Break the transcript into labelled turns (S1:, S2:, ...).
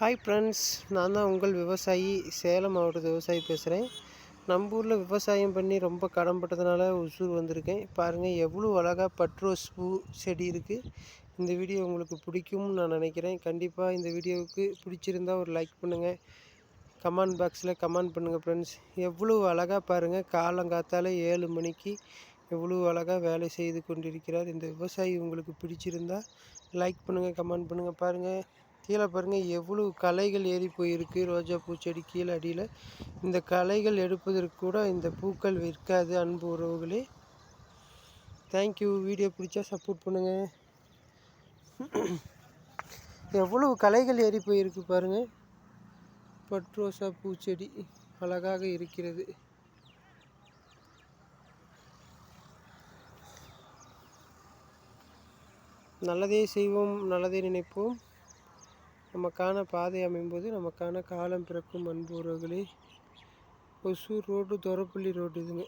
S1: Hi friends நான் தான் உங்கள் விவசாயி சேலம் மாவட்டத்து விவசாயி பேசுகிறேன் நம்ம ஊரில் விவசாயம் பண்ணி ரொம்ப கடன்பட்டதுனால ஒசூர் வந்திருக்கேன். பாருங்கள் எவ்வளோ அழகாக பட்ரோஸ் பூ செடி இருக்குது இந்த வீடியோ உங்களுக்கு பிடிக்கும்னு நான் நினைக்கிறேன். கண்டிப்பாக இந்த வீடியோவுக்கு பிடிச்சிருந்தா ஒரு லைக் பண்ணுங்கள் கமெண்ட் பாக்ஸில் கமெண்ட் பண்ணுங்கள் ஃப்ரெண்ட்ஸ் எவ்வளோ அழகாக பாருங்கள் காலங்காத்தால ஏழு மணிக்கு எவ்வளோ அழகாக வேலை செய்து கொண்டிருக்கிறார். இந்த விவசாயி உங்களுக்கு பிடிச்சிருந்தா லைக் பண்ணுங்கள் கமெண்ட் பண்ணுங்கள் பாருங்கள் கீழே பாருங்கள் எவ்வளோ களைகள் ஏறி போயிருக்கு. ரோஜா பூச்செடி கீழே அடியில். இந்த களைகள் எடுப்பதற்கு கூட இந்த பூக்கள் விற்காது. அன்பு உறவுகளே. தேங்க்யூ வீடியோ பிடிச்சா சப்போர்ட் பண்ணுங்கள் எவ்வளவு களைகள் ஏறி போயிருக்கு பாருங்கள் பட்ரோசா பூச்செடி அழகாக இருக்கிறது. நல்லதே செய்வோம் நல்லதே நினைப்போம். நமக்கான பாதை அமையும்போது நமக்கான காலம் பிறக்கும் அன்பு உறவுகளே. ஒசூர் ரோடு தொரப்பள்ளி ரோடு இதுங்க.